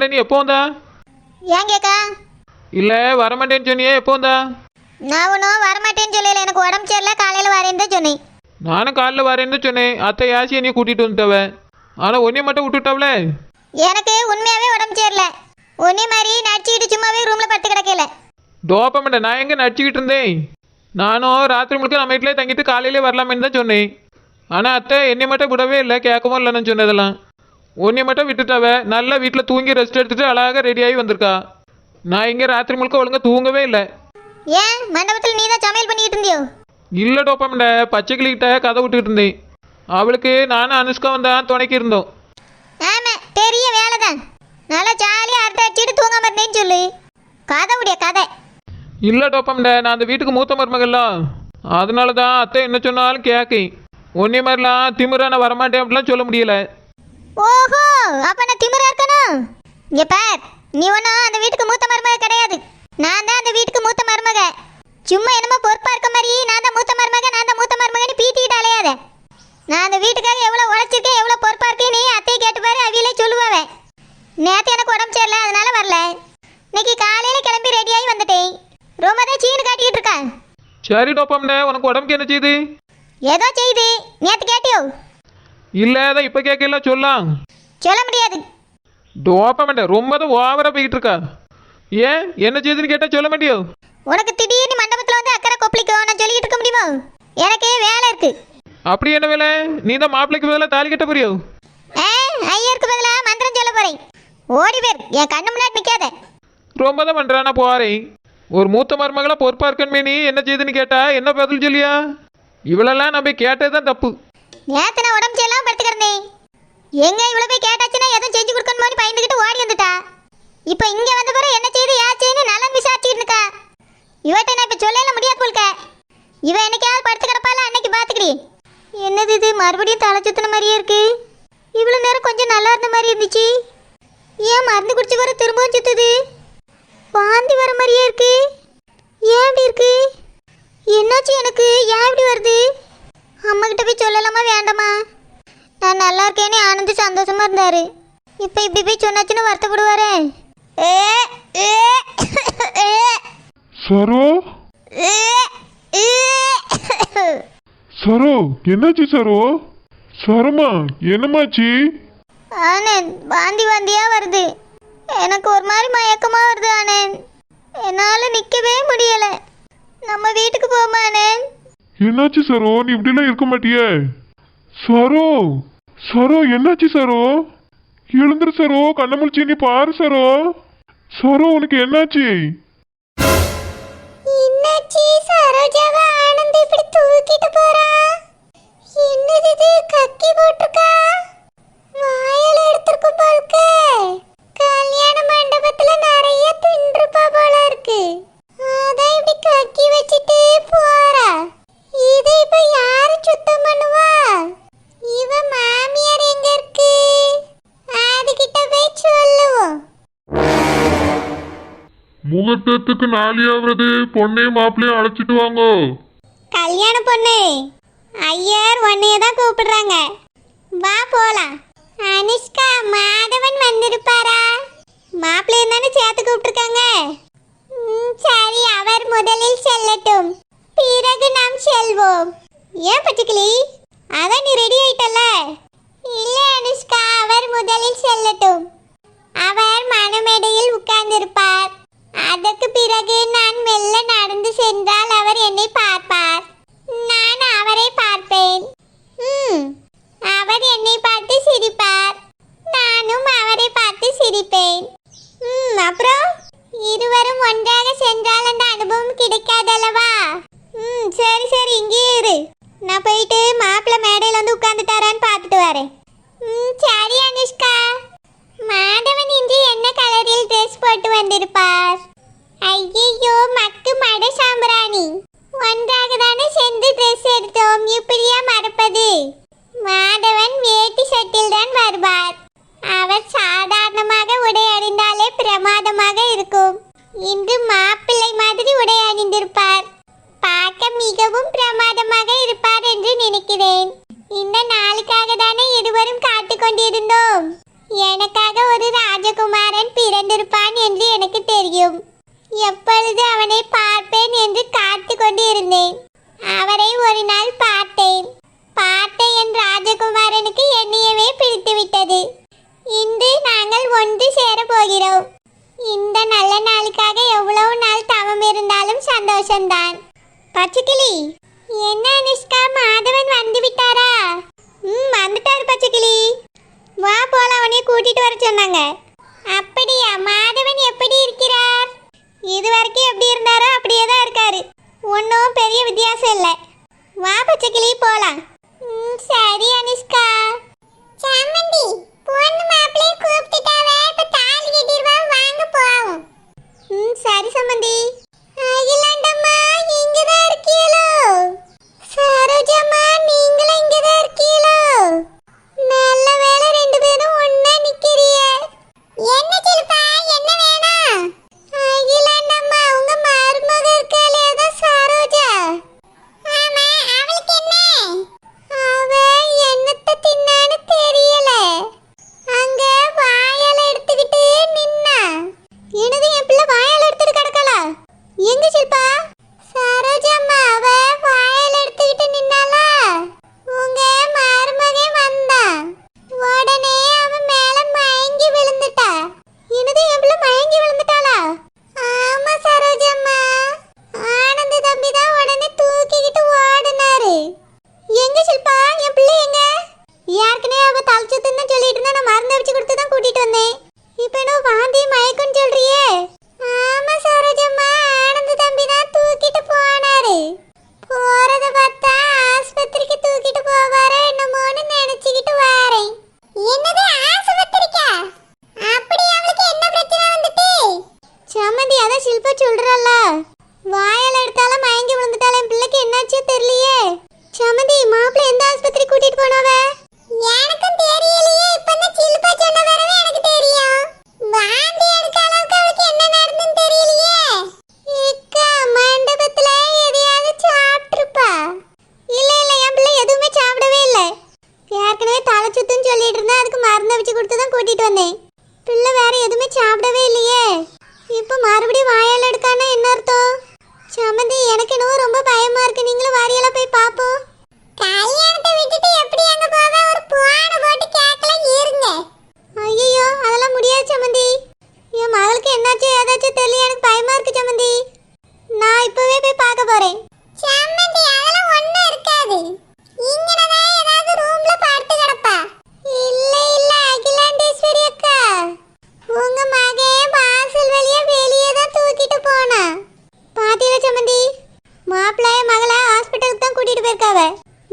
வரமாட்டேன் நீ எப்போ வந்தா? ஏன் கேக்கா? இல்லை வரமாட்டேன்னு சொன்னியே எப்போ வந்தா? நான் ஒன்றும் வரமாட்டேன்னு சொல்லல. எனக்கு உடம்பு சரியில்லை காலையில் வரேன்னு தான் சொன்னேன். நானும் காலைல வரேன்னு சொன்னேன். அத்தை யாசி என்னைய கூட்டிகிட்டு வந்துட்டவ. ஆனால் ஒன்றைய மட்டும் விட்டுட்டாவல? எனக்கு உண்மையாகவே உடம்பு சரியில்லை. ஒன்னே மாதிரி நடிச்சுக்கிட்டு சும்மாவே ரூமில் படுத்து கிடக்கல. தோப்பமண்ட நான் எங்கே நடிச்சுக்கிட்டு இருந்தேன்? நானும் ராத்திரி முழுக்க நம்ம வீட்டிலே தங்கிட்டு காலையிலே வரலாமேன்னு தான் சொன்னேன். ஆனால் அத்தை என்னை மட்டும் விடவே இல்லை கேட்கவும் இல்லை நான் சொன்னதெல்லாம். உன்னை மட்டும் விட்டுட்டாவ? நல்லா வீட்டில் தூங்கி ரெஸ்ட் எடுத்துட்டு அழகாக ரெடியாகி வந்திருக்கா. நான் இங்கே ராத்திரி முழுக்க ஒழுங்கா தூங்கவே இல்லை. ஏன்? மண்டபத்தில் நீ தான் சமையல் பண்ணிக்கிட்டு இருந்தியோ? இல்லை டோப்பமண்ட பச்சை கிளிக்கிட்ட கதை விட்டுக்கிட்டு இருந்தேன். அவளுக்கு நானும் அனுஷ்கா வந்தான் துணைக்கி இருந்தோம். ஆமாம் பெரிய வேலை தான் நல்லா ஜாலியாக அறுத்து அடிச்சுட்டு தூங்காம இருந்தேன்னு சொல்லு. கதை உடைய கதை. இல்லை டோப்பம்ட நான் அந்த வீட்டுக்கு மூத்த மருமகள்லாம். அதனால தான் அத்தை என்ன சொன்னாலும் கேட்கேன் ஒன்னே மாதிரிலாம் திமிரா நான் வரமாட்டேன் அப்படிலாம் சொல்ல முடியல. ஓஹோ அப்ப நான் திமிரா இருக்கணும்? இங்க பார் நீ ஒன்றும் அந்த வீட்டுக்கு மூத்த மருமக கிடையாது. நான் தான் அந்த வீட்டுக்கு மூத்த மருமக. சும்மா என்னமோ பொறுப்பா இருக்க மாதிரி நான் தான் மூத்த மருமக நான் தான் மூத்த மருமகன்னு பீத்திக்கிட்டு அலையாத. நான் அந்த வீட்டுக்காக எவ்வளோ உழைச்சிருக்கேன் எவ்வளோ பொறுப்பா இருக்கேன் நீ அத்தையை கேட்டு பாரு அவியிலே சொல்லுவாவே. நேற்று எனக்கு உடம்பு சரியில்லை அதனால வரல. இன்னைக்கு காலையில கிளம்பி ரெடியாகி வந்துட்டேன். ரொம்ப தான் சீனு காட்டிக்கிட்டு இருக்கா சரி டோப்பம்ட உனக்கு உடம்புக்கு என்ன செய்யுது ஏதோ செய்து. நேற்று கேட்டியோ? இல்லை அதான் இப்போ கேட்கல சொல்லலாம் சொல்ல முடியாது. டோப்பமெண்ட ரொம்ப தான் ஓவராக போய்கிட்டு இருக்கா. ஏன்? என்ன செய்யுதுன்னு கேட்டால் சொல்ல மாட்டியோ? உனக்கு திடீர்னு மண்டபத்தில் வந்து அக்கறை கொப்பளிக்கும் நான் சொல்லிக்கிட்டு இருக்க முடியுமா? எனக்கு வேலை இருக்கு. அப்படி என்ன வேலை? நீ தான் மாப்பிள்ளைக்கு பதிலாக தாலி கட்ட போறியோ? ஆ ஐயருக்கு பதிலாக மந்திரம் சொல்ல போறேன். ஓடி பேர் என் கண்ணு முன்னாடி நிற்காத ரொம்ப தான் பண்ணுறா நான் போகிறேன் ஒரு மூத்த மருமகளாக பொறுப்பாக இருக்கணுமே நீ என்ன செய்யுதுன்னு கேட்டா என்ன பதில் சொல்லியா? இவளெல்லாம் நம்ம கேட்டது தான் தப்பு. நேற்று நான் உடம்பு சரியில்லாம படுத்து கிடந்தேன். எங்க இவ்வளோ போய் கேட்டாச்சுன்னா எதுவும் செஞ்சு கொடுக்கணுமோன்னு பயந்துக்கிட்டு ஓடி வந்துட்டா. இப்போ இங்கே வந்த பிறகு என்ன செய்து யாச்சேன்னு நலன் விசாரிச்சுட்டு இருக்கா. இவட்ட நான் இப்போ சொல்லல முடியாது போல்க இவ என்னைக்காவது படுத்து கிடப்பால அன்னைக்கு பார்த்துக்கிடி என்னது இது? மறுபடியும் தலை சுத்தின மாதிரியே இருக்கு. இவ்வளோ நேரம் கொஞ்சம் நல்லா இருந்த மாதிரி இருந்துச்சு. ஏன் மருந்து குடிச்சு வர திரும்பவும் சுத்துது? வாந்தி வர மாதிரியே இருக்கு. ஏன் இப்படி இருக்கு? என்னாச்சு எனக்கு? ஏன் இப்படி வருது? அம்மா கிட்ட போய் சொல்லலாமா வேண்டாமா? நான் நல்லா இருக்கேன்னு ஆனந்த் சந்தோஷமா இருந்தாரு. இப்போ இப்படி போய் சொன்னாச்சுன்னு வருத்தப்படுவாரே. ஏ ஏ ஏ. சரோ? ஏ ஏ. சரோ என்னாச்சு சரோ? சரமா என்னமாச்சு? ஆனந்த் வாந்தி வாந்தியா வருது. எனக்கு ஒரு மாதிரி மயக்கமா வருது ஆனந்த். என்னால் நிற்கவே முடியல. நம்ம வீட்டுக்கு போமா ஆனந்த்? என்னாச்சு சரோ? நீ இப்படிலாம் இருக்க மாட்டியே. சரோ? சரோ என்னாச்சு சரோ? எழுந்துரு சரோ கண்ண முழிச்சு நீ பாரு சரோ. சரோ உனக்கு என்னாச்சு? முகூர்த்தத்துக்கு நாளியாவது பொண்ணையும் மாப்பிள்ளையும் அழைச்சிட்டு வாங்க. கல்யாண பொண்ணு. ஐயர் உன்னைய தான் கூப்பிடுறாங்க. வா போலாம். அனுஷ்கா மாதவன் வந்திருப்பாரா? மாப்பிள்ளை தானே சேர்த்து கூப்பிட்டுருக்காங்க. சரி அவர் முதலில் செல்லட்டும். பிறகு நாம் செல்வோம். ஏன் பச்சைக்கிளி? அதான் நீ ரெடி ஆயிட்டல்ல? இல்லை அனுஷ்கா அவர் முதலில் செல்லட்டும். அவர் மனமேடையில் உட்கார்ந்திருப்பார். அதற்கு பிறகு நான் மெல்ல நடந்து சென்றால் அவர் என்னை பார்ப்பார். நான் அவரை பார்ப்பேன். ஐயோ மக்கு மட சாம்பிராணி. ஒன்றாக தானே சேர்ந்து ட்ரெஸ் எடுத்தோம். இப்படியா மறப்பது? மாதவன் வேட்டி சட்டில் தான் வருவார். அவர் சாதாரணமாக உடை அணிந்தாலே பிரமாதமாக இருக்கும். இன்று மாப்பிள்ளை மாதிரி உடை அணிந்திருப்பார். பார்க்க மிகவும் பிரமாதமாக இருப்பார் என்று நினைக்கிறேன். இந்த நாளுக்காக தானே இருவரும் காத்து கொண்டிருந்தோம். எனக்காக ஒரு ராஜகுமாரன் பிறந்திருப்பான் என்று எனக்கு தெரியும். எப்பொழுது அவனை பார்ப்பேன் என்று காத்து கொண்டு இருந்தேன் அவரை ஒரு நாள் பார்த்தேன். பார்த்த என் ராஜகுமாரனுக்கு என்னையவே பிடித்துவிட்டது. இன்று நாங்கள் ஒன்று சேர போகிறோம் இந்த நல்ல நாளுக்காக எவ்வளவு நாள் தவம் இருந்தாலும் சந்தோஷம்தான். பச்சைக்கிளி என்ன அனுஷ்கா மாதவன் வந்து விட்டாரா ம் வந்துட்டார் பச்சைக்கிளி. வா போல அவனையும் கூட்டிட்டு வர சொன்னாங்க. அப்படியா மாதவன் எப்படி இருக்கிறார்? இது வரைக்கும் எப்படி இருந்தாரோ அப்படியே தான் இருக்காரு. ஒன்றும் பெரிய வித்தியாசம் இல்லை. வா பச்சைக்கிளி போகலாம் சரி அனிஷ்கா. சாமந்தி போகணுமா? விழுந்துட்டா?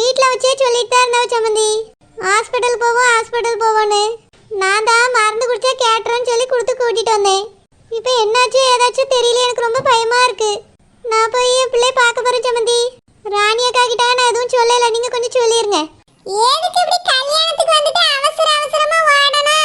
வீட்டில் வச்சே சொல்லிட்டு தான் இருந்தவ சம்மந்தி. ஹாஸ்பிட்டல் போவோம் ஹாஸ்பிட்டல் போவோன்னு நான் தான் மருந்து குடிச்சா கேட்டுறேன்னு சொல்லி கொடுத்து கூட்டிகிட்டு வந்தேன். இப்போ என்னாச்சு ஏதாச்சும் தெரியல எனக்கு ரொம்ப பயமாக இருக்குது நான் போய் என் பிள்ளை பார்க்க போகிறேன் சம்மந்தி. ராணியை அக்கா நான் எதுவும் சொல்லலை நீங்கள் கொஞ்சம் சொல்லிடுங்க ஏதுக்கு இப்படி கல்யாணத்துக்கு வந்துட்டு அவசர அவசரமாக ஓடணும்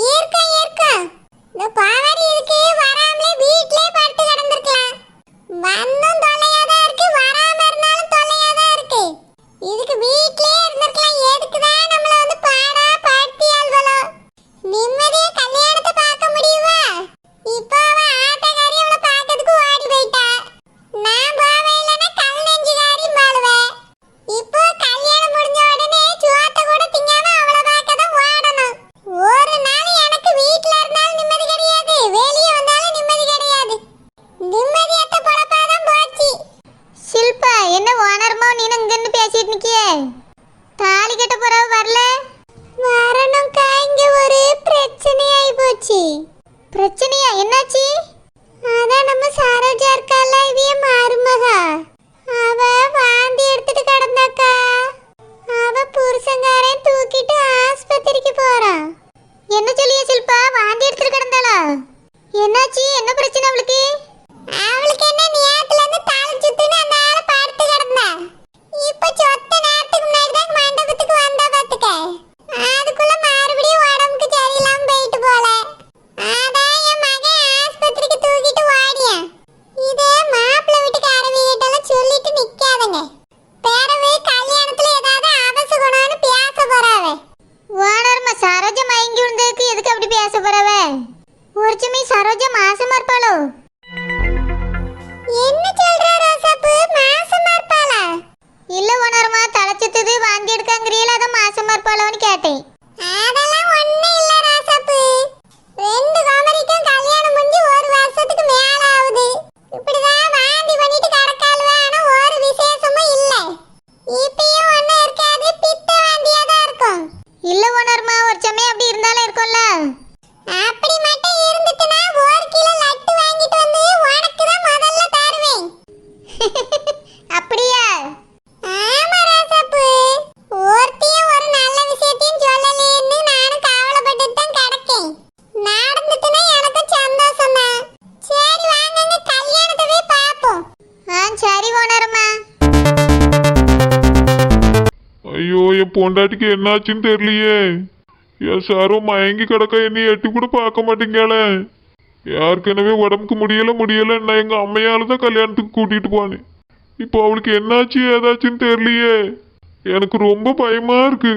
இருக்க இருக்க இந்த பாவாடி இருக்கு வராமலே வீட்லயே படுத்து கிடந்திருக்கலாம். வந்தும் தொல்லையாதா இருக்கு வராம இருந்தாலும் தொல்லையாதா இருக்கு. நிம்ம பிரச்சனையா? என்னாச்சு? அதான் நம்ம சரோஜா இருக்கால இவிய மருமகா? அவ வாந்தி எடுத்துட்டு கிடந்தாக்கா. அவ புருஷங்காரன் தூக்கிட்டு ஆஸ்பத்திரிக்கு போறான். என்ன சொல்லிய சில்பா? வாந்தி எடுத்துட்டு கிடந்தாளா? என்னாச்சு? என்ன பிரச்சனை அவளுக்கு? அவளுக்கு என்ன நேரத்துல இருந்து தலை சுத்துன்னு அந்த ஆள படுத்து கிடந்தா இப்ப சொத்த நேரத்துக்கு இல்லை உணர்மா ஒரு சமயம் என் பொண்டாட்டிக்கு என்னாச்சுன்னு தெரியலையே. என் சாரோ மயங்கி கிடக்க என்னை எட்டி கூட பார்க்க மாட்டேங்காளே. ஏற்கனவே உடம்புக்கு முடியல முடியல நான் எங்க அம்மையால தான் கல்யாணத்துக்கு கூட்டிட்டு போனேன் இப்போ அவளுக்கு என்னாச்சு ஏதாச்சுன்னு தெரியலையே. எனக்கு ரொம்ப பயமா இருக்கு.